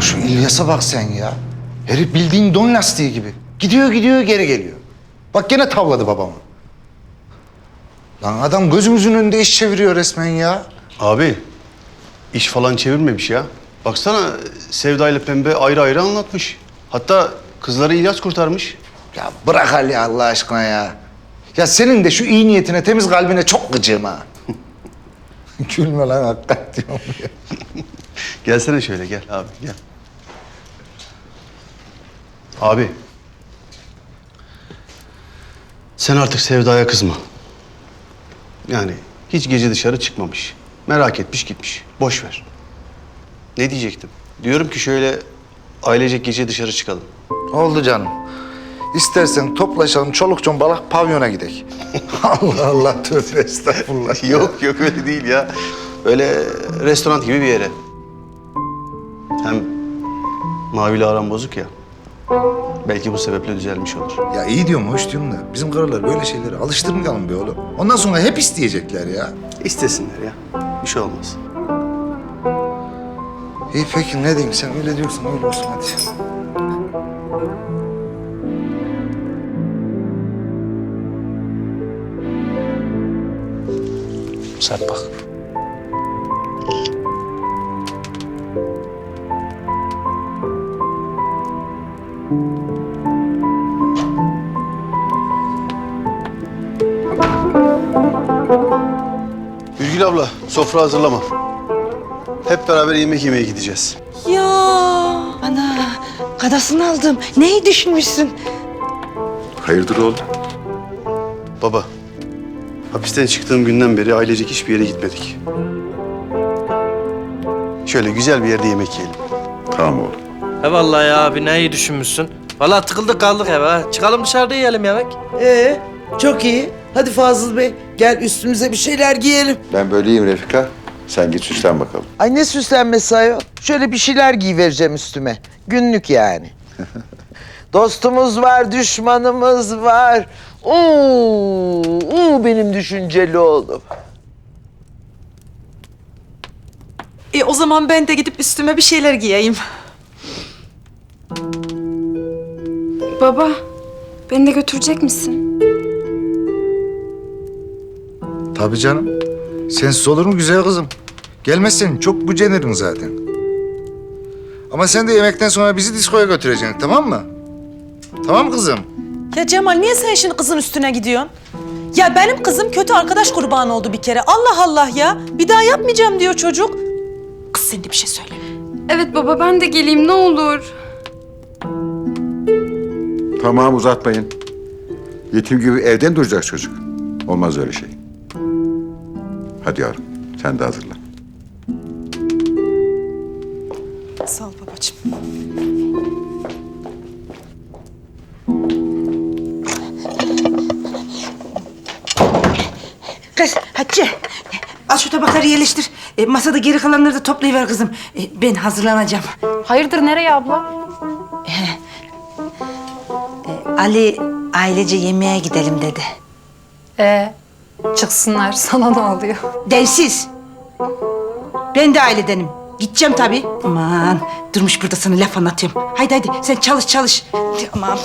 Şu İlyas'a bak sen ya. Herif bildiğin don lastiği gibi. Gidiyor gidiyor geri geliyor. Bak gene tavladı babamı. Lan adam gözümüzün önünde iş çeviriyor resmen ya. Abi iş falan çevirmemiş ya. Baksana Sevda ile Pembe ayrı ayrı anlatmış. Hatta kızları İlyas kurtarmış. Ya bırak Ali Allah aşkına ya. Ya senin de şu iyi niyetine, temiz kalbine çok gıcığım ha. Gülme lan hakikat diyorum ya. Gelsene şöyle gel abi gel. Abi. Sen artık Sevda'ya kızma. Yani hiç gece dışarı çıkmamış. Merak etmiş gitmiş. Boş ver. Ne diyecektim? Diyorum ki şöyle ailecek gece dışarı çıkalım. Oldu canım. İstersen toplaşalım çoluk çombalak pavyona gidek. Allah Allah tövbe estağfurullah. yok yok öyle değil ya. Öyle restoran gibi bir yere. Hem Mavi'yle aram bozuk ya. Belki bu sebeple düzelmiş olur. Ya iyi diyorum, hoş diyorum da bizim karılar böyle şeylere alıştırmayalım be oğlum. Ondan sonra hep isteyecekler ya. İstesinler ya. Bir şey olmaz. İyi peki ne diyeyim sen öyle diyorsun öyle olsun hadi. Sen bak. Ülgül abla, sofra hazırlama. Hep beraber yemek yemeye gideceğiz. Ya ana kadasını aldım. Neyi düşünmüşsün? Hayırdır oğlum? Baba, hapisten çıktığım günden beri ailecek hiçbir yere gitmedik. Şöyle güzel bir yerde yemek yiyelim. Tamam oğlum. He vallahi ya abi ne iyi düşünmüşsün. Vallahi tıkıldık kaldık eve ha. Çıkalım dışarıda yiyelim yemek. Ee, çok iyi. Hadi Fazıl Bey, gel üstümüze bir şeyler giyelim. Ben böyleyim Refika. Sen git süslen bakalım. Ay ne süslenmesi ayol. Şöyle bir şeyler giyivereceğim üstüme. Günlük yani. Dostumuz var, düşmanımız var. Oo, oo benim düşünceli oğlum. E, o zaman ben de gidip üstüme bir şeyler giyeyim. Baba, beni de götürecek misin? Tabii canım. Sensiz olur mu güzel kızım? Gelmezsen çok gücenirim zaten. Ama sen de yemekten sonra bizi diskoya götüreceksin tamam mı? Tamam kızım. Ya Cemal niye sen şimdi kızın üstüne gidiyorsun? Ya benim kızım kötü arkadaş kurbanı oldu bir kere. Allah Allah ya. Bir daha yapmayacağım diyor çocuk. Kız sen de bir şey söyle. Evet baba, ben de geleyim ne olur. Tamam uzatmayın. Yetim gibi evden duracak çocuk. Olmaz öyle şey. Hadi yavrum sen de hazırlan. Sağ ol babacığım. Kız Hatice. Al şu tabakları yerleştir. E, masada geri kalanları da toplayıver kızım. E, ben hazırlanacağım. Hayırdır nereye abla? Ali ailece yemeğe gidelim dedi. Ee, çıksınlar. Sana ne oluyor? Densiz. Ben de ailedenim. Gideceğim tabii. Aman durmuş burada sana laf anlatıyorum. Haydi haydi sen çalış çalış. Tamam.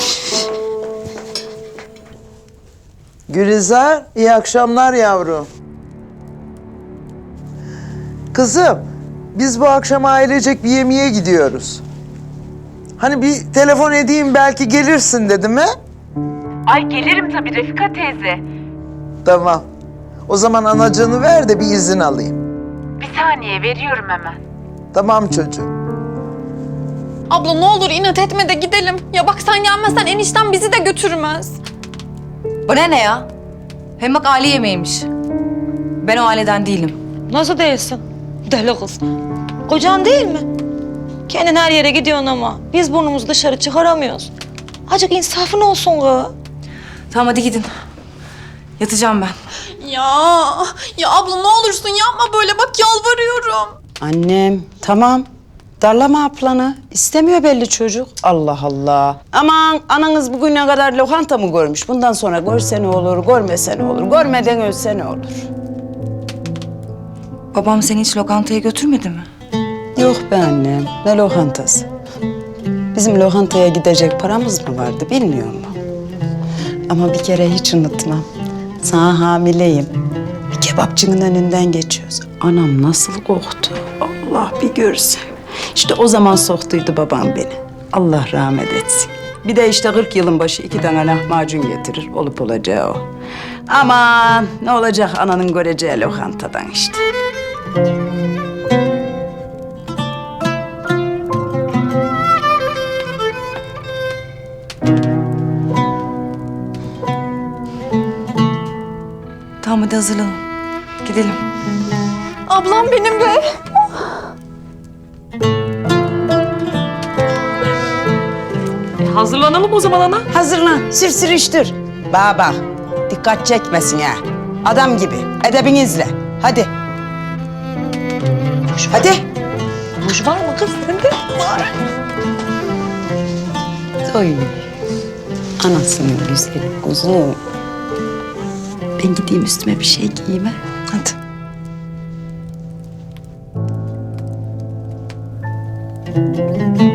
Gülizar, iyi akşamlar yavrum. Kızım, biz bu akşam ailecek bir yemeğe gidiyoruz. Hani bir telefon edeyim belki gelirsin dedim he? Ay gelirim tabii Refika teyze. Tamam. O zaman anacığını ver de bir izin alayım. Bir saniye veriyorum hemen. Tamam çocuğum. Abla ne olur inat etme de gidelim. Ya bak sen gelmezsen enişten bizi de götürmez. Bana ne ya? Hem bak aile yemeğiymiş. Ben o aileden değilim. Nasıl değilsin? Deli kız. Kocan değil mi? Kendin her yere gidiyorsun ama biz burnumuzu dışarı çıkaramıyoruz. Acık insafın olsun kız. Tamam hadi gidin. Yatacağım ben. Ya, ya abla ne olursun yapma böyle bak yalvarıyorum. Annem tamam. Darlama ablanı. İstemiyor belli çocuk. Allah Allah. Aman ananız bugüne kadar lokanta mı görmüş? Bundan sonra görse ne olur, görmese ne olur? Görmeden ölse ne olur? Babam seni hiç lokantaya götürmedi mi? Yok be annem, ne lokantası? Bizim lokantaya gidecek paramız mı vardı bilmiyor mu? Ama bir kere hiç unutmam. Sana hamileyim. Bir kebapçının önünden geçiyoruz. Anam nasıl koktu. Allah bir görsen. İşte o zaman soktuydu babam beni. Allah rahmet etsin. Bir de işte 40 yılın başı iki tane lahmacun getirir. Olup olacağı o. Aman ne olacak ananın göreceği lokantadan işte. Tamam hadi hazırlanın. Gidelim. Ablam benim be. Hazırlanalım o zaman ana. Hazırlan, sür sürüştür. Bana bak, dikkat çekmesin ha. Adam gibi, edebinizle. Hadi. Hadi. Ruj var mı kız sende? Oy. Anasının güzeli kuzum. Ben gideyim üstüme bir şey giyeyim ha. Hadi. Hadi.